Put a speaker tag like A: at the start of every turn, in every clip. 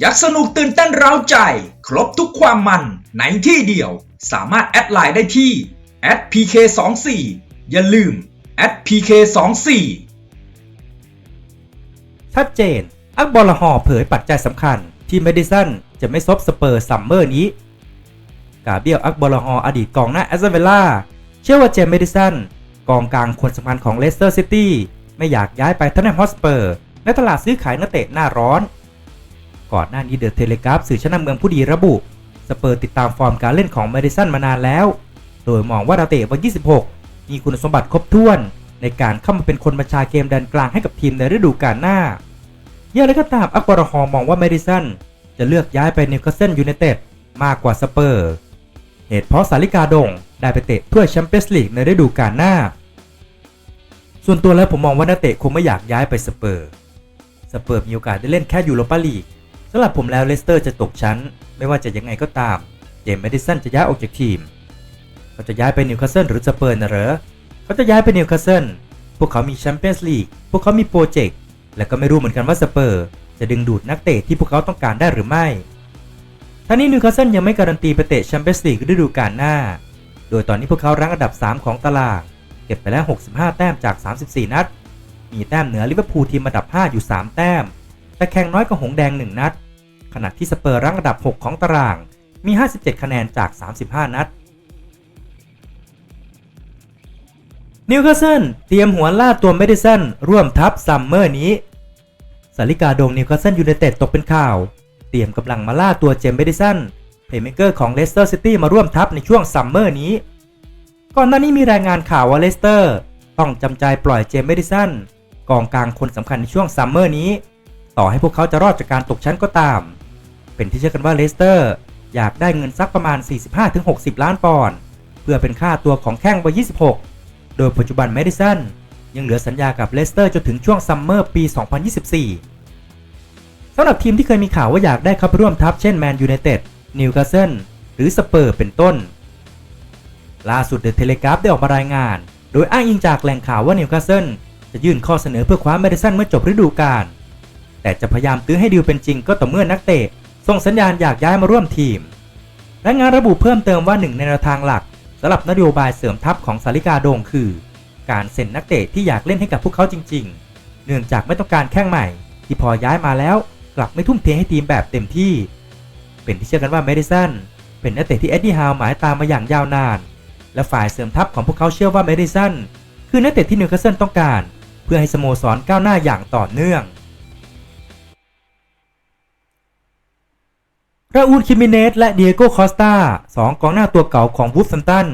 A: อยากสนุกตื่นเต้นเร้าใจ ครบทุกความมันในที่เดียว สามารถแอดไลน์ได้ที่ @pk24 อย่าลืม @pk24
B: ชัดเจน อักบอลฮอเผยปัจจัยสำคัญ ที่เมดิสันจะไม่ซบสเปอร์ซัมเมอร์นี้ กาเบียลอักบอลฮออดีตกองหน้าแอสตันวิลล่าเชื่อว่าเจมเมดิสันกองกลางคนสำคัญของเลสเตอร์ซิตี้ไม่อยากย้ายไปทันแนมฮอสเปอร์ในตลาดซื้อขายนักเตะหน้าร้อน ก่อนหน้านี้เดอะเทเลกราฟสื่อชั้นนำเมืองผู้ดีระบุ สเปอร์ติดตามฟอร์มการเล่นของเมดิสันมานานแล้ว โดยมองว่าดาวเตะวัย26 มีคุณสมบัติครบถ้วน ในการเข้ามาเป็นคนบัญชาเกมแดนกลางให้กับทีมในฤดูกาลหน้าอย่างไรก็ตามอักบอรฮอมองว่าเมดิสันจะเลือกย้ายไปนิวคาสเซิลยูไนเต็ดมากกว่าสเปอร์ เหตุเพราะสาลิกาดงได้ไปเตะถ้วยแชมเปี้ยนส์ลีกในฤดูกาลหน้า ส่วนตัวแล้วผมมองว่านักเตะคงไม่อยากย้ายไปสเปอร์ สเปอร์มีโอกาสได้เล่นแค่ยูโรปาลีก สำหรับผมแล้วเลสเตอร์จะตกชั้น ไม่ว่าจะยังไงก็ตาม เจมส์เมดิสันจะย้ายออกจากทีม เขาจะย้ายไปนิวคาสเซิลหรือสเปอร์นะเหรอ เขาจะย้ายไปนิวคาสเซิล พวกเขามีแชมเปี้ยนส์ลีก พวกเขามีโปรเจกต์ และก็ไม่รู้เหมือนกันว่าสเปอร์ จะดึงดูดนักเตะที่พวกเขาต้องการได้หรือไม่ทั้งนี้นิวคาสเซิลยังไม่การันตีไปเตะแชมเปี้ยนส์ลีกฤดูกาลหน้า โดยตอนนี้พวกเขารั้งอันดับ 3 ของตาราง เก็บไปแล้ว 65 แต้มจาก 34 นัด มีแต้มเหนือลิเวอร์พูลทีมอันดับ 5 อยู่ 3 แต้ม แต่แข่งน้อยกว่าหงแดง 1 นัด ขณะที่สเปอร์รั้งอันดับ 6 ของตาราง มี 57 คะแนนจาก 35 นัด นิวคาสเซิลเตรียมหัวล่าตัวเมดิสันร่วมทัพซัมเมอร์นี้สาริกาดงนิวคาสเซิลยูไนเต็ดตกเป็นข่าว เตรียมกำลังมาล่าตัวเจมส์เมดิสันเพลย์เมเกอร์ของเลสเตอร์ซิตี้มาร่วมทัพในช่วงซัมเมอร์นี้ ก่อนหน้านี้มีรายงานข่าวว่าเลสเตอร์ต้องจำใจปล่อยเจมส์เมดิสันกองกลางคนสำคัญในช่วงซัมเมอร์นี้ ต่อให้พวกเขาจะรอดจากการตกชั้นก็ตาม เป็นที่เชื่อกันว่าเลสเตอร์ อยากได้เงินสักประมาณ 45-60 ล้านปอนด์เพื่อเป็นค่าตัวของแข้งวัย 26 โดยปัจจุบันเมดิสันยังเหลือสัญญากับเลสเตอร์จนถึงช่วงซัมเมอร์ปี 2024 สำหรับทีมที่เคยมีข่าวว่าอยากได้เข้าไปร่วมทัพเช่นแมนยูไนเต็ด นิวคาสเซิล หรือสเปอร์เป็นต้น ล่าสุดเดอะเทเลกราฟได้ออกมารายงาน โดยอ้างอิงจากแหล่งข่าวว่านิวคาสเซิลจะยื่นข้อเสนอเพื่อคว้าเมดิสันเมื่อจบฤดูกาล แต่จะพยายามตื้อให้ดีลเป็นจริงก็ต่อเมื่อนักเตะส่งสัญญาณอยากย้ายมาร่วมทีมและงานระบุเพิ่มเติมว่าหนึ่งในแนวทางหลักสำหรับนโยบายเสริมทัพของสาริกาโดงคือ การเซ็นนักเตะที่อยากเล่นให้กับพวกเขาจริง ๆ เนื่องจากไม่ต้องการแข้งใหม่ ที่พอย้ายมาแล้วกลับไม่ทุ่มเทให้ทีมแบบเต็มที่ เป็นที่เชื่อกันว่าเมดิสันเป็นนักเตะที่เอ็ดดี้ฮาวหมายตามมาอย่างยาวนาน และฝ่ายเสริมทัพของพวกเขาเชื่อว่าเมดิสันคือนักเตะที่นิวคาสเซิลต้องการ เพื่อให้สโมสรก้าวหน้าอย่างต่อเนื่อง ราอูลคิมิเนสและเดียโกคอสตาสองกองหน้าตัวเก่าของวูฟซัมตัน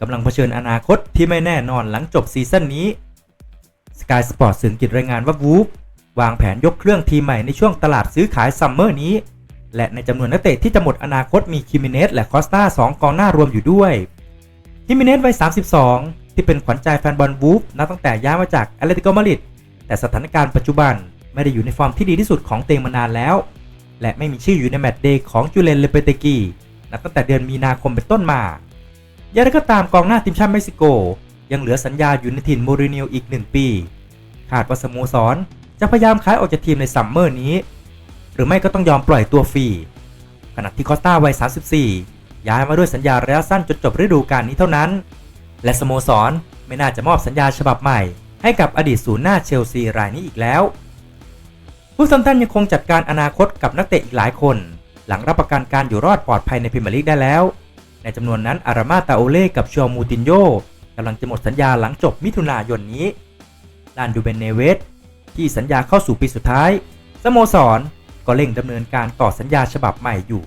B: กำลังเผชิญอนาคตที่ไม่แน่นอนหลังจบซีซั่นนี้ Sky Sport สื่ออังกฤษรายงานว่าวูฟวางแผนยกเครื่องทีมใหม่ในช่วงตลาดซื้อขายซัมเมอร์นี้ และในจำนวนนักเตะที่จะหมดอนาคตมีคิมิเนสและคอสตาสองกองหน้ารวมอยู่ด้วยคิมิเนสวัย 32 ที่เป็นขวัญใจแฟนบอลวูฟนับตั้งแต่ย้ายมาจากแอตเลติโกมาดริดแต่สถานการณ์ปัจจุบันไม่ได้อยู่ในฟอร์มที่ดีที่สุดของเตงมานานแล้ว และไม่มีชื่ออยู่ในแมตช์เดย์ของจูเลนเลเปเตกีนับตั้งแต่เดือนมีนาคมเป็นต้นมาอย่างไรก็ตามกองหน้าทีมชาติเม็กซิโก ยังเหลือสัญญาอยู่ในถิ่นโมรินิโออีก 1 ปีคาดว่าสโมสรจะพยายามขายออกจากทีมในซัมเมอร์นี้ หรือไม่ก็ต้องยอมปล่อยตัวฟรี ขณะที่คอสตาวัย 34 ย้ายมาด้วยสัญญาระยะสั้นจนจบฤดูกาลนี้เท่านั้น และสโมสรไม่น่าจะมอบสัญญาฉบับใหม่ ให้กับอดีตศูนย์หน้าเชลซีรายนี้อีกแล้ว ผู้ซัมตันยังคงจัดการอนาคตกับนักเตะอีกหลายคน หลังรับประกันการอยู่รอดปลอดภัยในพรีเมียร์ลีกได้แล้ว ในจำนวนนั้นอารามาตาโอเล่กับชัวมูตินโยกำลังจะหมดสัญญาหลังจบมิถุนายนนี้ดานดูเบนเนเวสที่สัญญาเข้าสู่ปีสุดท้าย สโมสรก็เร่งดำเนินการต่อสัญญาฉบับใหม่อยู่